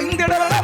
மணர்வியர்களெங்கிடவள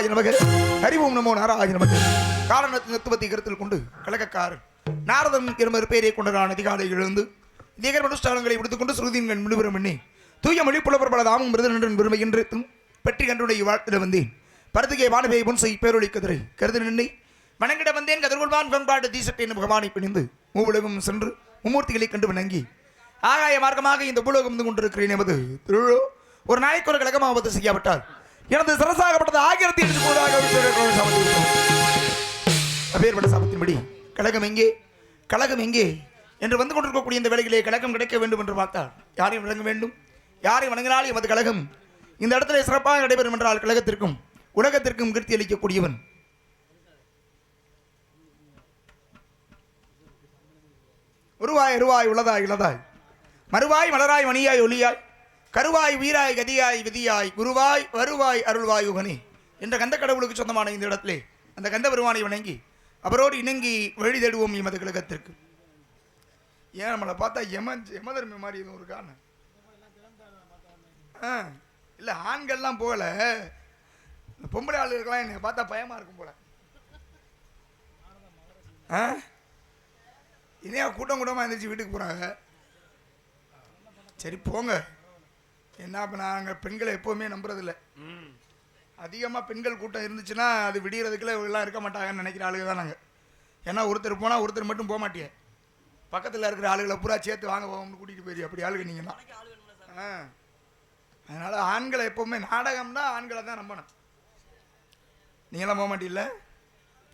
நாராயண நமக்கு ஹரிவோம் நமோ நாராயண நமக்கு காரணத்தின் தத்துவத்தை கருத்தில் கொண்டு கழகக்காரர் நாரதன் என்பது பெயரை கொண்டதான அதிகாலை எழுந்து திகர் அனுஷ்டானங்களை விடுத்துக்கொண்டு ஸ்ருதியின் விழுபுறம் பண்ணி தூய மொழி புலவர் பல தாமும் விருதனன் பெருமை என்று பெற்றி கண்டுடைய வாழ்த்திட வந்தேன். பருத்துகை வானபை புன்சை பேரொழி கதிரை கருது நின்னை வணங்கிட வந்தேன் கதிர்கொள்வான் பண்பாடு தீசட்டை என்ற பகவானை பிணிந்து மூவுலகம் சென்று மும்மூர்த்திகளை கண்டு வணங்கி ஆகாய மார்க்கமாக இந்த பூலோகம் வந்து கொண்டிருக்கிறேன் எமது திருழோ ஒரு நாளைக்கு ஒரு கழகமாவது செய்யாவிட்டால் எனது சிறசாகப்பட்டது ஆயிரத்தி எட்டு போதாக அப்பேற்பட்ட சாபத்தின்படி கழகம் எங்கே? கழகம் எங்கே? என்று வந்து கொண்டிருக்கக்கூடிய இந்த வேலைகளே கழகம் கிடைக்க வேண்டும் என்று பார்த்தால் யாரையும் வழங்க வேண்டும். யாரை வணங்கினால் எமது கழகம் இந்த இடத்துல சிறப்பாக நடைபெறும் என்றால் கழகத்திற்கும் உலகத்திற்கும் கீர்த்தி அளிக்கக்கூடியவன். உருவாய் அருவாய் உளதாய் இளதாய். மறுவாய் மலராய் மணியாய் ஒளியாய். கருவாய் வீராய் கதியாய் விதியாய் குருவாய் வருவாய் அருள்வாய் உகனே. என்ற கந்த கடவுளுக்கு சொந்தமான இந்த இடத்திலே அந்த கந்த பெருமானை வணங்கி அவரோடு இணங்கி வழி தேடுவோம் எமது கழகத்திற்கு ஏன் நம்மளை பார்த்தா யம யமதர்மி மாதிரி எதுவும் இருக்கான்னு ஆ இல்லை ஆண்கள்லாம் போகல. இந்த பொம்பளை ஆளுகளுக்கெல்லாம் என்னை பார்த்தா பயமாக இருக்கும் போல. ஆ? இனியா கூட்டம் கூட்டமாக எழுந்திரிச்சு வீட்டுக்கு போகிறாங்க சரி போங்க. என்ன இப்போ நாங்கள் பெண்களை எப்போவுமே நம்புறதில்ல. அதிகமாக பெண்கள் கூட்டம் இருந்துச்சுன்னா அது விடியறதுக்குள்ள எல்லாம் இருக்க மாட்டாங்கன்னு நினைக்கிற ஆளுங்க தான் நாங்கள் ஏன்னா ஒருத்தர் போனால் ஒருத்தர் மட்டும் போக மாட்டியே. பக்கத்தில் இருக்கிற ஆளுகளை பூரா சேர்த்து வாங்க போவோம்னு கூட்டிகிட்டு போயிரு. அப்படி ஆளுங்க நீங்கள்லாம் ஆ. அதனால் ஆண்களை எப்போவுமே நாடகம்னா ஆண்களை தான் நம்பணும். நீங்களாம் போக மாட்டீல்ல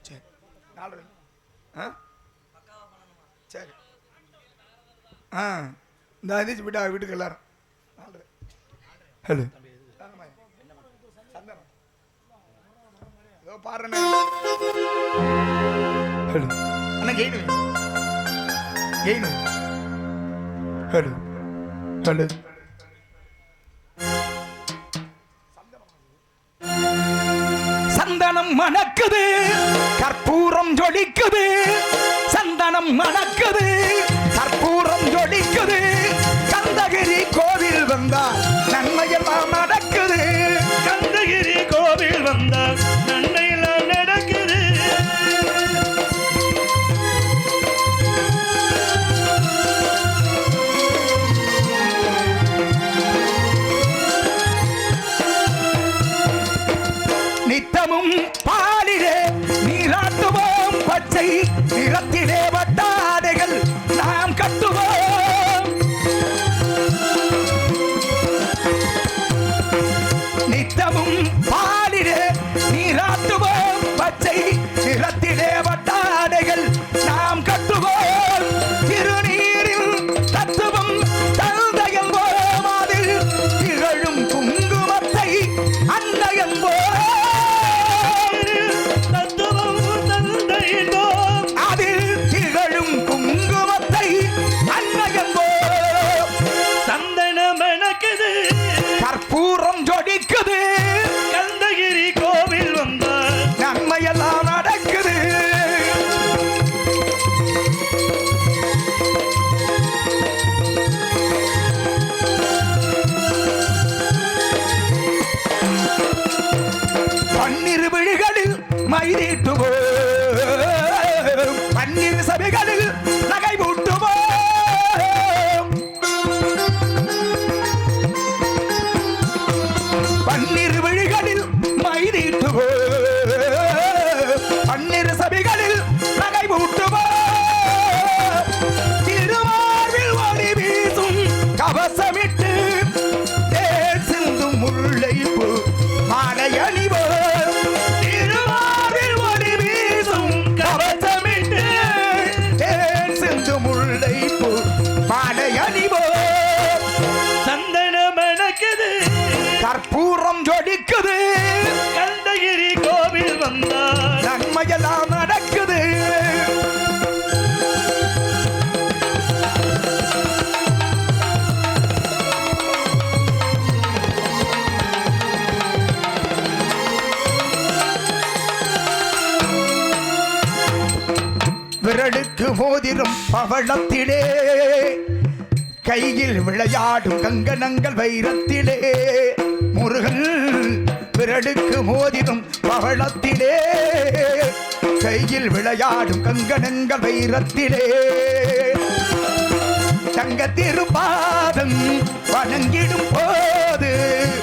சரி. நாலு ஆ? சரி. ஆ. இந்த எந்திரிச்சு போயிட்டா வீட்டுக்கு எல்லாரும். ஹலோ. பாடுறேன். ஹலோ. அண்ணா கெயின். கெயின். ஹலோ. ஹலோ. சந்தனம் மணக்குது கற்பூரம் ஜொலிக்குது சந்தனம் மணக்குது கற்பூரம் ஜொலிக்குது. கந்தகிரி கோவில் வந்தால் நன்மையெல்லாம் நடக்குது. கந்தகிரி கோவில் வந்தால் நன்மையெல்லாம் நடக்குது. நித்தமும் பாலிலே நீராட்டுவோம் பச்சை நிறத்திலே வட்டாடைகள் ಕೈದಿಟ್ಟುಗೋ கற்பூரம் ஜொடிக்குது. கந்தகிரி கோவில் வந்தால் நன்மையெல்லாம் நடக்குது. விரலுக்கு மோதிரம் பவளத்திலே கையில் விளையாடும் கங்கணங்கள் வைரத்திலே. முருகன் பிறடுக்கு மோதிடும் பவளத்திலே கையில் விளையாடும் கங்கணங்கள் வைரத்திலே. தங்க திருப்பாதம் வணங்கிடும் போது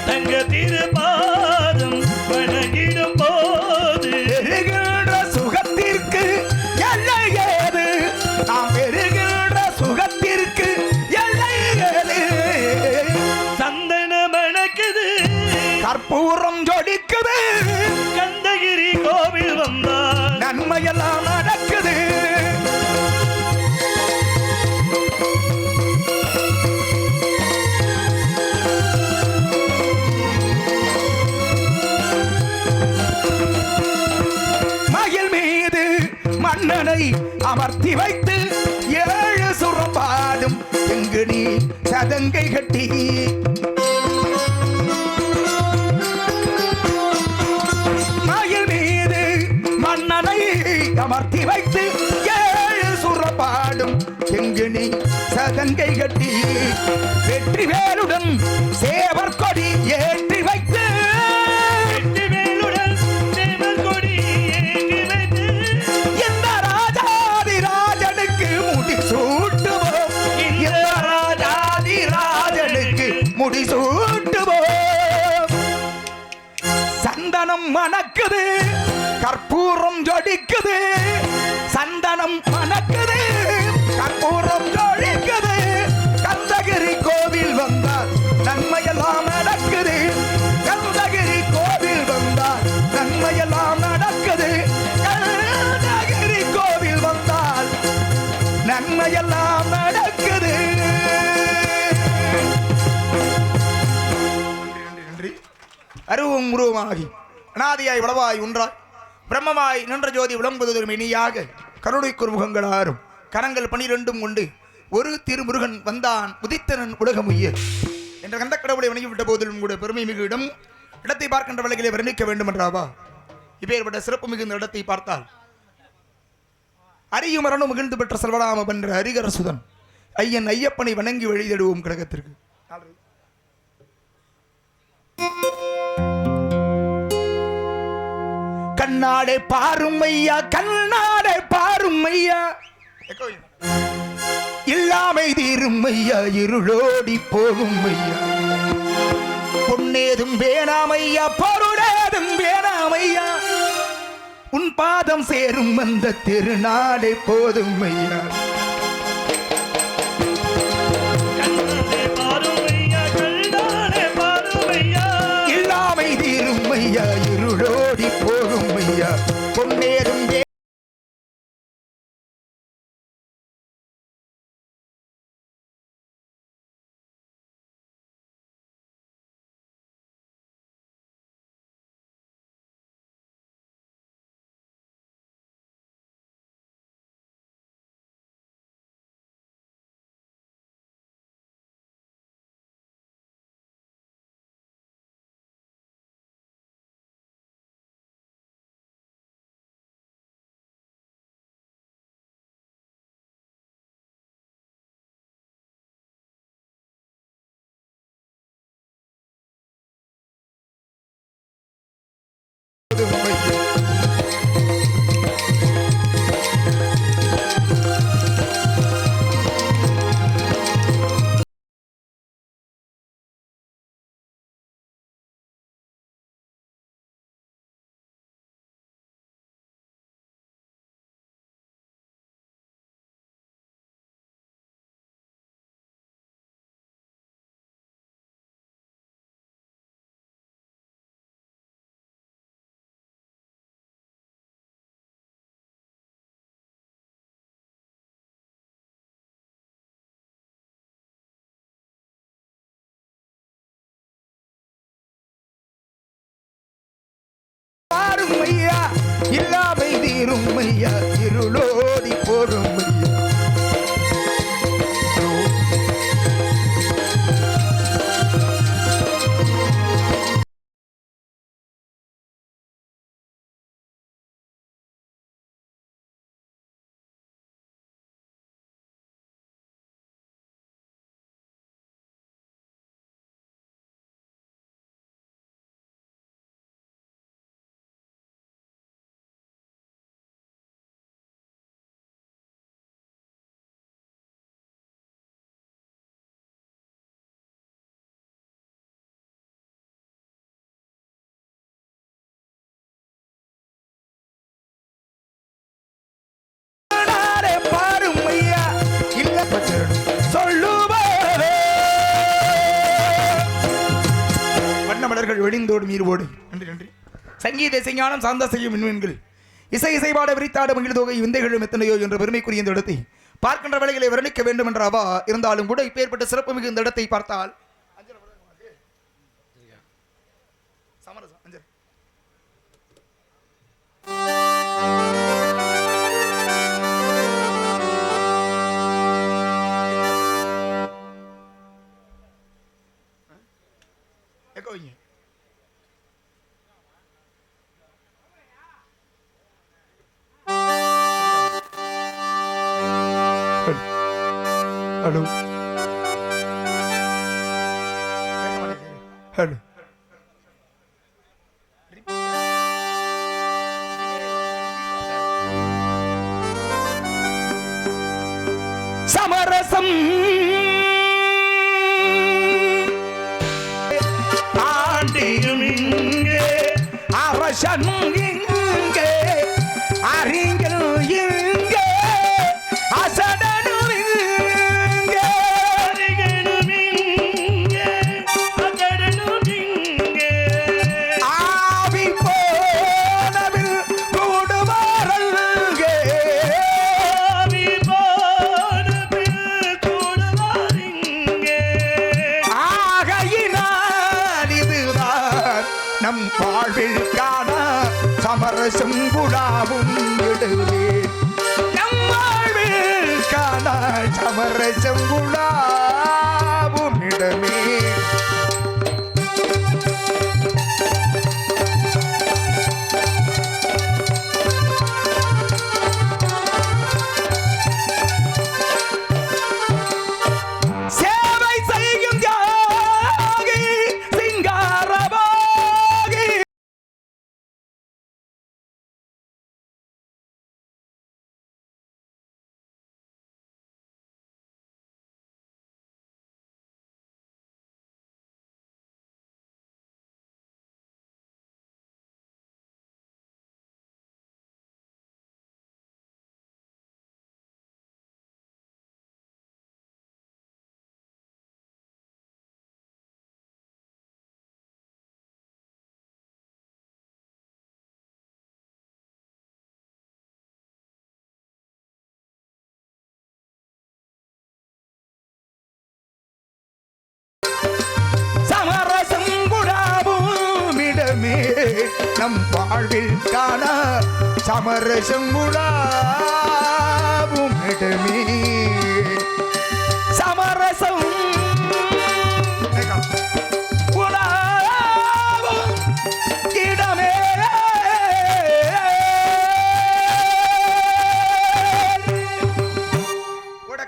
தங்க திருப்பாதம் மன்னனை அமர்த்தி வைத்து ஏழு சுரப்பாடும் எங்கு நீ சதங்கை கட்டி. மயில் மீது மன்னனை அமர்த்தி வைத்து ஏழு சுரப்பாடும் எங்கு நீ சதங்கை கட்டி. வெற்றி வேலுடன் சேவர் கொடி ஏற்றி பிரம்மமாகி அனாதியாய் வளவாய் ஒன்றாய் பிரம்மமாய் நின்ற ஜோதி விளம்புவதொரு இனியாக கருணைக்குர் முகங்களாரும் கரங்கள் பனிரெண்டும் கொண்டு ஒரு திருமுருகன் வந்தான் உதித்தனன் உலகமுய்ய. என்ற கந்த கடவுளை வணங்கிவிட்ட போதிலும் கூட பெருமை மிகு இடம். இடத்தை பார்க்கின்ற வழிகளை வர்ணிக்க வேண்டும் என்றாவா இப்பேற்பட்ட சிறப்பு மிகுந்த இடத்தை பார்த்தால் அரியும் மரணம் மிகுந்து பெற்ற செல்வராம என்ற ஹரிகரசுதன் ஐயன் ஐயப்பனை வணங்கி வழிதடுவோம் கிரகத்திற்கு. கண்ணாடை பாரும் ஐயா கண்ணாடை பாரும் ஐயா. இல்லாமை தீரும் ஐயா இருளோடி போகும் ஐயா. பொன்னேதும் வேணாமையா பொருளேதும் வேணாமையா உன் பாதம் சேரும் அந்த திருநாடை போதும் ஐயா. போதும் இல்லாமை தீரும் ஐயா. வெடிந்தோடும் ஈர்வோடு நன்றி நன்றி சங்கீத இசைஞானம் சார்ந்த செய்யும் மின்வெண்கள் இசை இசைபாட விரித்தாட மகிழ் தொகை விந்தைகளும் எத்தனையோ என்ற பெருமைக்குரிய இந்த இடத்தை பார்க்கின்ற வேலைகளை வர்ணிக்க வேண்டும் என்ற அவா இருந்தாலும் கூட இப்பேற்பட்ட சிறப்பு மிகு இந்த இடத்தை பார்த்தால் சமரசம் அஞ்சல் எக்கோ வைங்க ஹலோ ஹலோ காண சமரசம் குடாவும் இடுவே. நம் வாழ்வில் காண சமரசம் குடா நம் வாழ்வில் காண சமரசம் குழா